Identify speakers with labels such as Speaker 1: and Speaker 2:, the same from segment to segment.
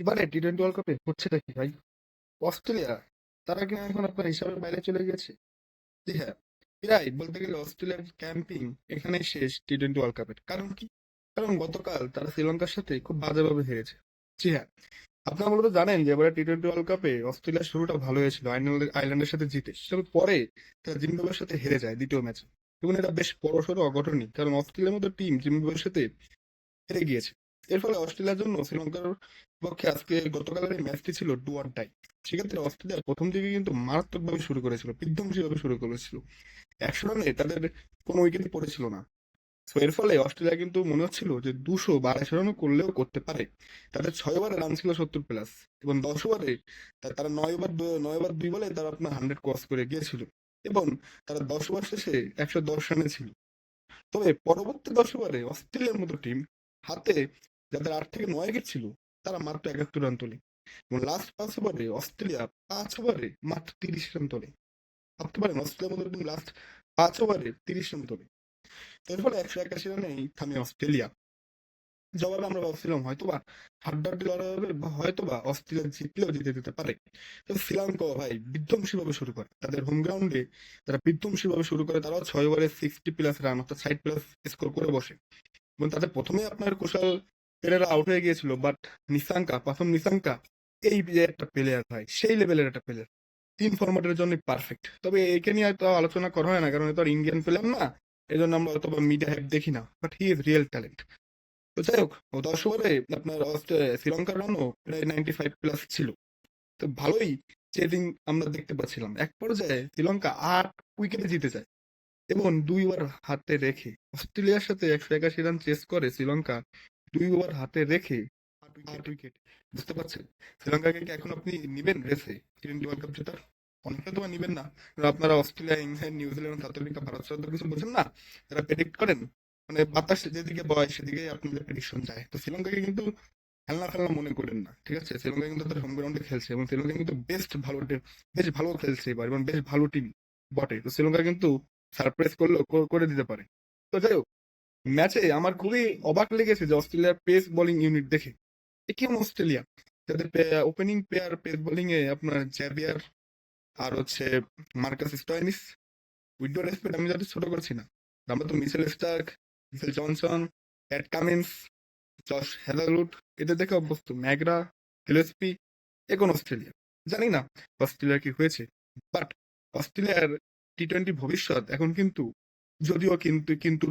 Speaker 1: এবারে টি twenty world কাপে হচ্ছেটা কি ভাই? অস্ট্রেলিয়া, তারা কি এখন আপনার হিসাবের বাইরে চলে গেছে। জি হ্যাঁ প্রায় বলতে গেলে অস্ট্রেলিয়ার ক্যাম্পিং এখানে শেষ টি টোয়েন্টি ওয়ার্ল্ড কাপের কারণ কি? কারণ গতকাল তারা শ্রীলঙ্কার সাথে খুব বাজেভাবে হেরেছে। জি হ্যাঁ আপনারা মূলত জানেন যে এবারে টি টোয়েন্টি ওয়ার্ল্ড কাপে অস্ট্রেলিয়ার শুরুটা ভালো হয়েছিল আইল্যান্ড- আয়ারল্যান্ডের সাথে জিতে। তবে পরে তারা জিম্বাবুয়ের সাথে হেরে যায় দ্বিতীয় ম্যাচে। এবং এটা বেশ বড়সড় অঘটনই, কারণ অস্ট্রেলিয়ার মতো টিম জিম্বাবুয়ের সাথে হেরে গিয়েছে। এর ফলে অস্ট্রেলিয়ার জন্য শ্রীলঙ্কার পক্ষে আজকে গতকালের ম্যাচটি ছিল ডু অর টাই সেক্ষেত্রে অস্ট্রেলিয়া প্রথম দিকে কিন্তু মারাত্মকভাবে শুরু করেছিল, বিধ্বংসীভাবে শুরু করেছিল। একশো রানে তাদের কোনো উইকেটই পড়েছিল না। এর ফলে অস্ট্রেলিয়া কিন্তু মনে হচ্ছিল যে দুশো বা আড়াইশো রানও করলেও করতে পারে। তাদের ছয় ওভারে রান ছিল সত্তর প্লাস এবং দশ ওভারে তারা নয় ওভার নয় ওভার দুই বলে তারা আপনার হান্ড্রেড ক্রস করে গিয়েছিল এবং তারা দশ ওভার শেষে একশো দশ রানে ছিল। তবে পরবর্তী দশ ওভারে অস্ট্রেলিয়ার মতো টিম হাতে যাদের আট থেকে নয় উইকেট ছিল তারা মাত্র একাত্তর রান তোলে। এবং লাস্ট পাঁচ ওভারে অস্ট্রেলিয়া পাঁচ ওভারে মাত্র তিরিশ রান তোলে। ভাবতে পারেন অস্ট্রেলিয়ার মতো লাস্ট পাঁচ ওভারে তিরিশ রান তোলে। এর ফলে একশো একাশি রানেই থামে অস্ট্রেলিয়া। জবাবে আমরা ভাবছিলাম হয়তোবা হাড্ডাহাড্ডি লড়াই হবে বা হয়তোবা অস্ট্রেলিয়া জিতলেও জিতে দিতে পারে। তো শ্রীলঙ্কা ভাই বিধ্বংসী ভাবে শুরু করে। তাদের হোম গ্রাউন্ডে তারা বিধ্বংসী ভাবে শুরু করে। তারাও ছয় ওভারে সিক্সটি প্লাস রান অর্থাৎ ষাট প্লাস স্কোর করে বসে। এবং তাদের প্রথমে আপনার কুশাল পেরেরা আউট হয়ে গিয়েছিল বাট নিসাঙ্কা প্রথম নিসাঙ্কা এই যে একটা প্লেয়ার ভাই, সেই লেভেলের একটা প্লেয়ার তিন ফরম্যাটের জন্য পারফেক্ট তবে একে নিয়ে হয়তো আলোচনা করা হয় না, কারণ এ তো আর ইন্ডিয়ান প্লেয়ার না এই জন্য আমরা অথবা মিডিয়া হ্যাপ দেখি না but he is real talent তো যাই হোক দশ ওভারে আপনার শ্রীলঙ্কার রানও প্রায় নাইনটি ফাইভ প্লাস ছিল। তো ভালোই চেজিং আমরা দেখতে পাচ্ছিলাম। এক পর্যায়ে শ্রীলঙ্কা আট উইকেটে জিতে যায়, এবং দুই ওভার হাতে রেখে অস্ট্রেলিয়ার সাথে একশো একাশি রান চেস করে শ্রীলঙ্কা দুই ওভার হাতে রেখে আট উইকেট বুঝতে পারছেন? শ্রীলঙ্কাকে কি এখন আপনি নিবেন রেসে? টি টোয়েন্টি ওয়ার্ল্ড কাপ জেতার? অনেকটা তোমার নিবেন না। আপনারা Australia England New Zealand South Africa Bharat south কিছু বোঝেন না? যারা প্রেডিক্ট করেন মানে বাতাস যেদিকে বয় সেদিকে আপনাদের প্রেডিকশন যায়। তো শ্রীলঙ্কাকে কিন্তু খেলনা খেলনা মনে করেন না ঠিক আছে? শ্রীলঙ্কা কিন্তু তাদের হোম গ্রাউন্ডে খেলছে এবং শ্রীলঙ্কা কিন্তু বেস্ট ভালো বেশ ভালো খেলছে এবার এবং বেশ ভালো টিম বটে। তো শ্রীলঙ্কা কিন্তু সারপ্রাইজ করলেও করে দিতে পারে। তো যাই হোক ম্যাচে আমার খুবই অবাক লেগেছে যে অস্ট্রেলিয়ার পেস বোলিং ইউনিট দেখে। কেমন অস্ট্রেলিয়া। যাদের ওপেনিং পেয়ার পেস বোলিং এ আপনার জ্যাভিয়ার আর হচ্ছে মার্কাস স্টয়নিস উইথ রেসপেক্ট আমি যাদের ছোট করছি না। আমরা তো Mitchell Starc Mitchell Johnson Pat Cummins, Josh Hazlewood এদের দেখে অভ্যস্ত। ম্যাগরা, হেলোস্পি, এ কোন অস্ট্রেলিয়া? জানি না অস্ট্রেলিয়া কি হয়েছে। বাট অস্ট্রেলিয়ার টি টোয়েন্টি ভবিষ্যৎ এখন কিন্তু যদিও কিন্তু কিন্তু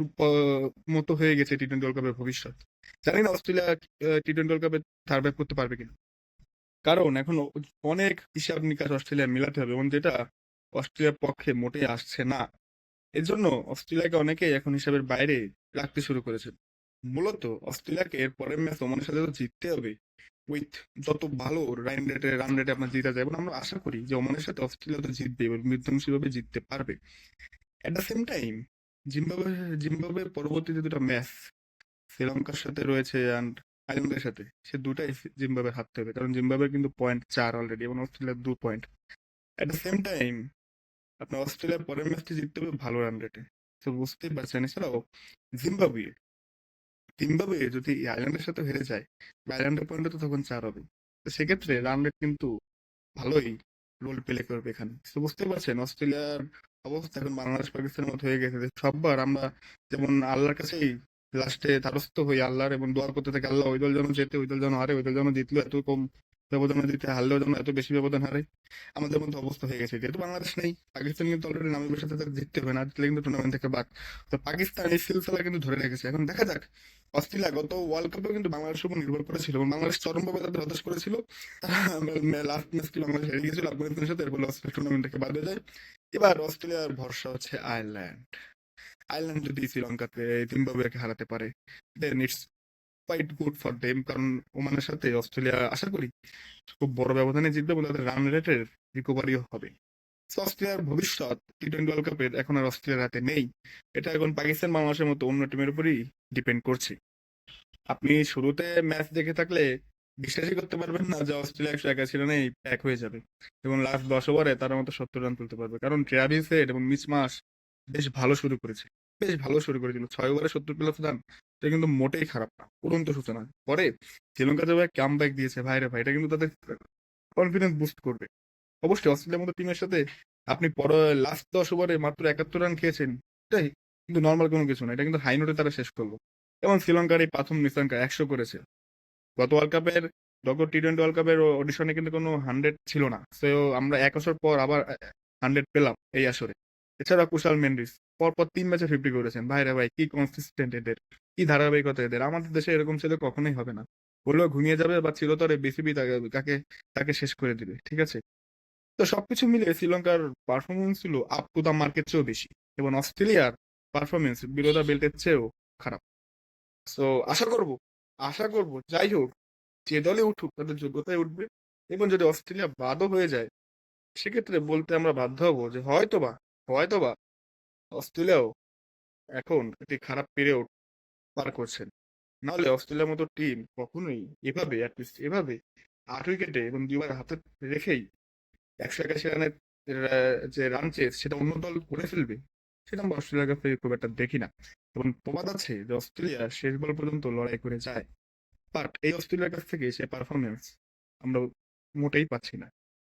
Speaker 1: মতো হয়ে গেছে টি টোয়েন্টি ওয়ার্ল্ড কাপের ভবিষ্যৎ। জানি না অস্ট্রেলিয়া টি টোয়েন্টি ওয়ার্ল্ড কাপে সার্ভাইভ করতে পারবে কিনা। কারণ এখন অনেক হিসাব নিকাশ অস্ট্রেলিয়া মেলাতে হবে, এবং যেটা অস্ট্রেলিয়ার পক্ষে মোটেই আসছে না। এর জন্য অস্ট্রেলিয়াকে অনেকেই এখন হিসাবের বাইরে রাখতে শুরু করেছে। মূলত অস্ট্রেলিয়াকে এর পরের ম্যাচ ওমানের সাথে তো জিততে হবে উইথ যত ভালো রান রেটে রান রেটে আপনার জিতা যায়। এবং আমরা আশা করি যে ওমানের সাথে অস্ট্রেলিয়া তো জিতবে এবং বিধ্বংসীভাবে জিততে পারবে। At the same time Zimbabwe, জিম্বাবুয়ের পরবর্তীতে দুটো ম্যাচ, শ্রীলঙ্কার সাথে রয়েছে অ্যান্ড আয়ারল্যান্ডের সাথে। সে দুটাই জিম্বাবুয়ে হারতে হবে, কারণ জিম্বাবুয়ের কিন্তু পয়েন্ট চার অলরেডি এবং অস্ট্রেলিয়ার দু point at the same time আপনার অস্ট্রেলিয়ার পরের ম্যাচটি জিততে হবে ভালো রান রেটে তো বুঝতেই পারছেন। এছাড়াও, জিম্বাবুয়ে জিম্বাবুয়ে যদি আয়ারল্যান্ডের সাথে হেরে যায় আয়ারল্যান্ডের পয়েন্টে তো তখন চার হবে। তো সেক্ষেত্রে রান রেট কিন্তু ভালোই রোল প্লে করবে এখানে। তো বুঝতেই পারছেন, অস্ট্রেলিয়ার অবস্থা এখন বাংলাদেশ পাকিস্তানের মতো হয়ে গেছে যে সববার আমরা যেমন আল্লাহর কাছেই লাস্টে দ্বারস্থ হই আল্লাহর এবং দোয়া করতে থাকি আল্লাহ ওই দল যেন জেতে ওই দল যেন হারে ওই দল যেন জিতলো এত কম ব্যবধানে দিতে হারলেও যেন এত বেশি ব্যবধান হারে। আমাদের মধ্যে অবস্থা হয়ে গেছে। যেহেতু বাংলাদেশ নেই পাকিস্তান কিন্তু অলরেডি নামের সাথে তাদের জিততে হবে না জিতলে কিন্তু টুর্নামেন্ট থেকে বাদ। তো পাকিস্তান এই সিলসিলা কিন্তু ধরে রেখেছে। এখন দেখা যাক অস্ট্রেলিয়া গত ওয়ার্ল্ড কাপেও কিন্তু বাংলাদেশের উপর নির্ভর করেছিল এবং বাংলাদেশ চরমভাবে তাদের হতাশ করেছিল। লাস্ট ম্যাচটি বাংলাদেশ হেরে গিয়েছিল আফগানিস্তানের সাথে এর ফলে অস্ট্রেলিয়া টুর্নামেন্ট থেকে বাদ হয়ে যায়। এবার অস্ট্রেলিয়ার ভরসা হচ্ছে আয়ারল্যান্ড। আয়ারল্যান্ড যদি শ্রীলঙ্কাতে জিম্বাবুয়েকে হারাতে পারে then it's quite good for them কারণ ওমানের সাথে অস্ট্রেলিয়া, আশা করি, খুব বড় ব্যবধানে জিতবে এবং তাদের রান রেটের রিকভারিও হবে। অস্ট্রেলিয়ার ভবিষ্যৎ টি টোয়েন্টি ওয়ার্ল্ড কাপের এখন আর অস্ট্রেলিয়ার হাতে নেই। এটা এখন পাকিস্তান বাংলাদেশের মতো অন্য টিমের উপরই ডিপেন্ড করছে। আপনি শুরুতে ম্যাচ দেখে থাকলে বিশ্বাসই করতে পারবেন না যে অস্ট্রেলিয়া একশো একাশি রানেই প্যাক হয়ে যাবে। এবং লাস্ট দশ ওভারে তার মতো সত্তর রান তুলতে পারবে। কারণ ট্রাভিস হেড এবং মিস মাস বেশ ভালো শুরু করেছে। বেশ ভালো শুরু করেছিল ছয় ওভারে সত্তর প্লাস রান এটা কিন্তু মোটেই খারাপ না। উড়ন্ত সূচনা। পরে শ্রীলঙ্কা যেভাবে কাম ব্যাক দিয়েছে ভাইরে ভাই, এটা কিন্তু তাদের কনফিডেন্স বুস্ট করবে। অবশ্যই অস্ট্রেলিয়ার মতো টিমের সাথে আপনি পর লাস্ট দশ ওভারে মাত্র একাত্তর রান খেয়েছেন, এটাই কিন্তু নর্মাল কোনো কিছু না। এটা কিন্তু হাই নোটে তারা শেষ করল। এবং শ্রীলঙ্কার এই প্রথম নিশাঙ্কা একশো করেছে। গত ওয়ার্ল্ড কাপের গত টি টোয়েন্টি ওয়ার্ল্ড কাপের অডিশনে কিন্তু কোনো হান্ড্রেড ছিল না। সো আমরা এক বছর পর আবার হান্ড্রেড পেলাম এই আসরে। এছাড়া কুশাল মেন্ডিস পর পর তিন ম্যাচে ফিফটি করেছেন। ভাইরা ভাই, কি কনসিস্টেন্ট এদের, কি ধারাবাহিকতা এদের। আমাদের দেশে এরকম ছেলে কখনোই হবে না। বললেও ঘুমিয়ে যাবে বা চিরতরে বিসিবি তাকে তাকে শেষ করে দিবে, ঠিক আছে? তো সবকিছু মিলে শ্রীলঙ্কার পারফরমেন্স ছিল আপ টু দা মার্কেট চেয়েও বেশি এবং অস্ট্রেলিয়ার পারফরমেন্স বিরো দা বেল্টের চেয়েও খারাপ। সো আশা করব আশা করব, যাই হোক, যে দলে উঠুক তাদের যোগ্যতায় উঠবে এবং যদি অস্ট্রেলিয়া বাদও হয়ে যায়, সেক্ষেত্রে বলতে আমরা বাধ্য হব যে হয়তোবা হয়তোবা অস্ট্রেলিয়াও এখন একটি খারাপ পিরিয়ড পার করছেন। নাহলে অস্ট্রেলিয়ার মতো টিম কখনোই এভাবে অ্যাটলিস্ট এভাবে আট উইকেটে এবং দুবার হাতে রেখেই একশো একাশি রানের যে রান চেস সেটা অন্য দল করে ফেলবে, সেটা আমরা অস্ট্রেলিয়ার খুব একটা দেখি না। এবং প্রবাদ আছে যে অস্ট্রেলিয়া শেষ বল পর্যন্ত লড়াই করে যায়। বাট এই অস্ট্রেলিয়ার কাছ থেকে সে পারফরমেন্স আমরা মোটেই পাচ্ছি না।